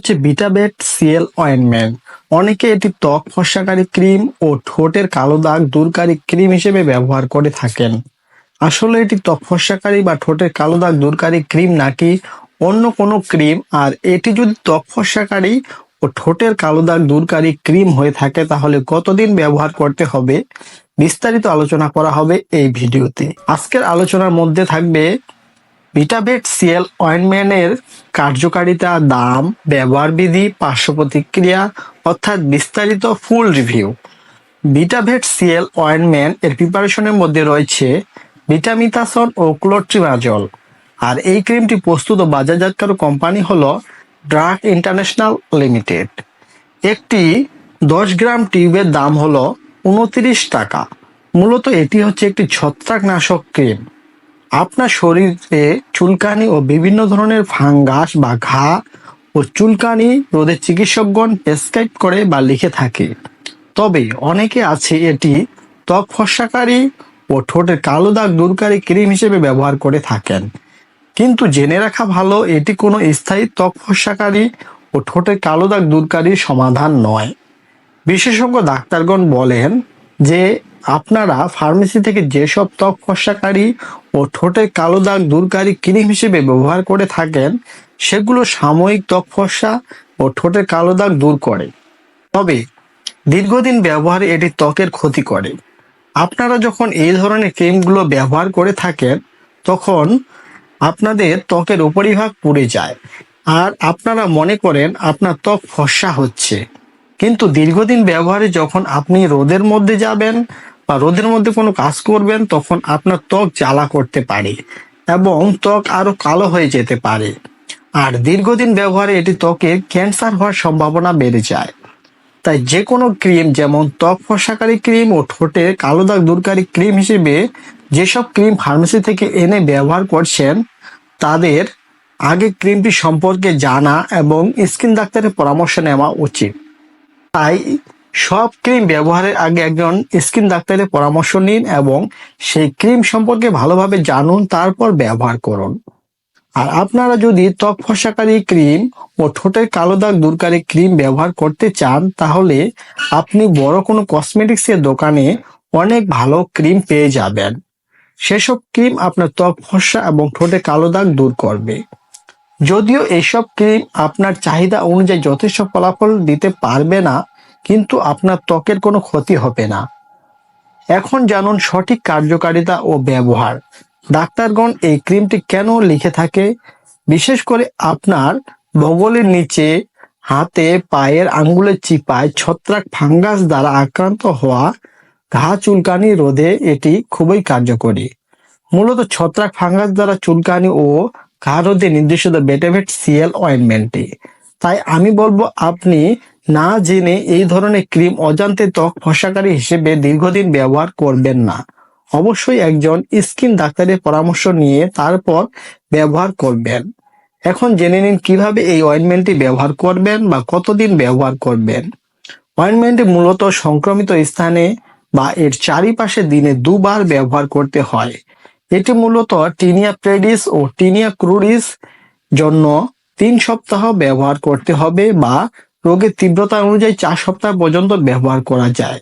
হচ্ছে বিটাবেট CL ointment. অনেকে এটি ত্বক ফর্সাকারী ক্রিম ও ঠোঁটের কালো দাগ দূরকারী ক্রিম হিসেবে ব্যবহার করে থাকেন। আসলে এটি ত্বক ফর্সাকারী বা ঠোঁটের কালো দাগ দূরকারী ক্রিম নাকি অন্য কোনো ক্রিম, আর এটি যদি ত্বক ফর্সাকারী ও ঠোঁটের কালো দাগ দূরকারী ক্রিম হয়ে থাকে, তাহলে কতদিন ব্যবহার করতে হবে? বিস্তারিত আলোচনা করা হবে এই ভিডিওতে। আজকের আলোচনার মধ্যে থাকবে ভিটাবেট সিএল অয়েনমেন্টের কার্যকারিতা, দাম ব্যবহার বিধি পার্শ্ব প্রতিক্রিয়া অর্থাৎ বিস্তারিত full review Vitavet CL ointment এর প্রিপারেশনের মধ্যে রয়েছে ভিটামিতাসন ও ক্লোট্রিমাজল। আর এই ক্রিমটি প্রস্তুত ও বাজারজাতকারক কোম্পানি হল ড্রাগ ইন্টারন্যাশনাল লিমিটেড। একটি দশ গ্রাম টিউবের দাম হলো উনত্রিশ টাকা। মূলত এটি হচ্ছে একটি ছত্রাকনাশক ক্রিম। আপনার শরীরে চুলকানি ও বিভিন্ন ধরনের ফাঙ্গাস বা ঘা ও চুলকানি রোধের চিকিৎসকগণ প্রেসক্রাইব করে বা লিখে থাকে। তবে অনেকে আছে এটি ত্বক ফর্সাকারী ও ঠোঁটের কালো দাগ দূরকারী ক্রিম হিসেবে ব্যবহার করে থাকেন। কিন্তু জেনে রাখা ভালো, এটি কোনো স্থায়ী ত্বক ফর্সাকারী ও ঠোঁটের কালো দাগ দূরকারীর সমাধান নয়। বিশেষজ্ঞ ডাক্তারগণ বলেন যে আপনারা ফার্মেসি থেকে যেসব ত্বক ফর্সাকারী ও ঠোঁটের কালো দাগ দূরকারী ক্রিম হিসেবে ব্যবহার করে থাকেন, সেগুলো সাময়িক ত্বক ফর্সা ও ঠোঁটের কালো দাগ দূর করে। তবে দীর্ঘদিন ব্যবহারে এটি ত্বকের ক্ষতি করে। আপনারা যখন এই ধরনের ক্রিমগুলো ব্যবহার করে থাকেন, তখন আপনাদের ত্বকের উপরিভাগ পুড়ে যায় আর আপনারা মনে করেন আপনার ত্বক ফর্সা হচ্ছে। কিন্তু দীর্ঘদিন ব্যবহারে যখন আপনি রোদের মধ্যে যাবেন বা রোদের মধ্যে কোনো কাজ করবেন, তখন আপনার ত্বক জ্বালা করতে পারে এবং ত্বক আরও কালো হয়ে যেতে পারে। আর দীর্ঘদিন ব্যবহারে এটি ত্বকে ক্যান্সার হওয়ার সম্ভাবনা বেড়ে যায়। তাই যে কোনো ক্রিম, যেমন ত্বক ফর্সাকারী ক্রিম ও ঠোঁটে কালো দাগ দূরকারী ক্রিম হিসেবে যেসব ক্রিম ফার্মেসি থেকে এনে ব্যবহার করছেন, তাদের আগে ক্রিমটি সম্পর্কে জানা এবং স্কিন ডাক্তারের পরামর্শ নেওয়া উচিত। তাই সব ক্রিম ব্যবহারের আগে একজন স্কিন ডাক্তারের পরামর্শ নিন এবং সেই ক্রিম সম্পর্কে ভালোভাবে জানুন, তারপর ব্যবহার করুন। আর আপনারা যদি ত্বক ফসাকারী ক্রিম ও ঠোঁটের কালো দাগ দূরকারী ক্রিম ব্যবহার করতে চান, তাহলে আপনি বড় কোনো কসমেটিক্সের দোকানে অনেক ভালো ক্রিম পেয়ে যাবেন। সেসব ক্রিম আপনার ত্বক ফসা এবং ঠোঁটে কালো দাগ দূর করবে। যদিও এইসব ক্রিম আপনার চাহিদা অনুযায়ী যথেষ্ট ফলাফল দিতে পারবে না কিন্তু আপনার ত্বকের কোনো ক্ষতি হবে না। এখন জানুন সঠিক কার্যকারিতা ও ব্যবহার। ডাক্তারগণ এই ক্রিমটি কেন লিখে থাকে? বিশেষ করে আপনার বগলের নিচে, হাতে, পায়ের আঙ্গুলের চিপায় ছত্রাক ফাঙ্গাস দ্বারা আক্রান্ত হওয়া ঘা চুলকানি রোধে এটি খুবই কার্যকরী। মূলত ছত্রাক ফাঙ্গাস দ্বারা চুলকানি ও ঘা রোধে নির্দেশিত বেটাভেট সিএল অয়েনমেন্টটি তাই আমি বলব আপনি না জেনে এই ধরনের ক্রিম অজান্তে ত্বক ফসাকারী হিসেবে দীর্ঘদিন ব্যবহার করবেন না। অবশ্যই একজন স্কিন ডাক্তারের পরামর্শ নিয়ে তারপর ব্যবহার করবেন। এখন জেনে নিন কীভাবে এই অয়েনমেন্টটি ব্যবহার করবেন বা কতদিন ব্যবহার করবেন। অয়েনমেন্টটি মূলত সংক্রমিত স্থানে বা এর চারিপাশে দিনে দুবার ব্যবহার করতে হয়। এটি মূলত টিনিয়া প্রেডিস ও টিনিয়া ক্রুডিস জন্য তিন সপ্তাহ ব্যবহার করতে হবে বা রোগের তীব্রতা অনুযায়ী চার সপ্তাহ পর্যন্ত ব্যবহার করা যায়।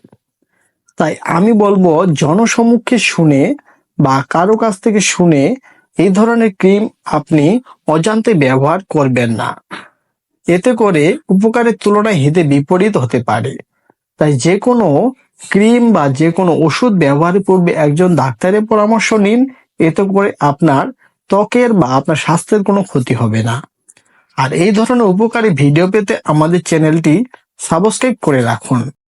তাই আমি বলব জনসমুখে শুনে বা কারও কাছ থেকে শুনে এই ধরনের ক্রিম আপনি অজান্তে ব্যবহার করবেন না। এতে করে উপকারের তুলনায় হিতে বিপরীত হতে পারে। তাই যে কোনো ক্রিম বা যে কোনো ওষুধ ব্যবহারের পূর্বে একজন ডাক্তারের পরামর্শ নিন, এতে করে আপনার ত্বকের বা আপনার স্বাস্থ্যের কোনো ক্ষতি হবে না। আর এই ধরনের উপকারী ভিডিও পেতে আমাদের চ্যানেলটি সাবস্ক্রাইব করে রাখুন।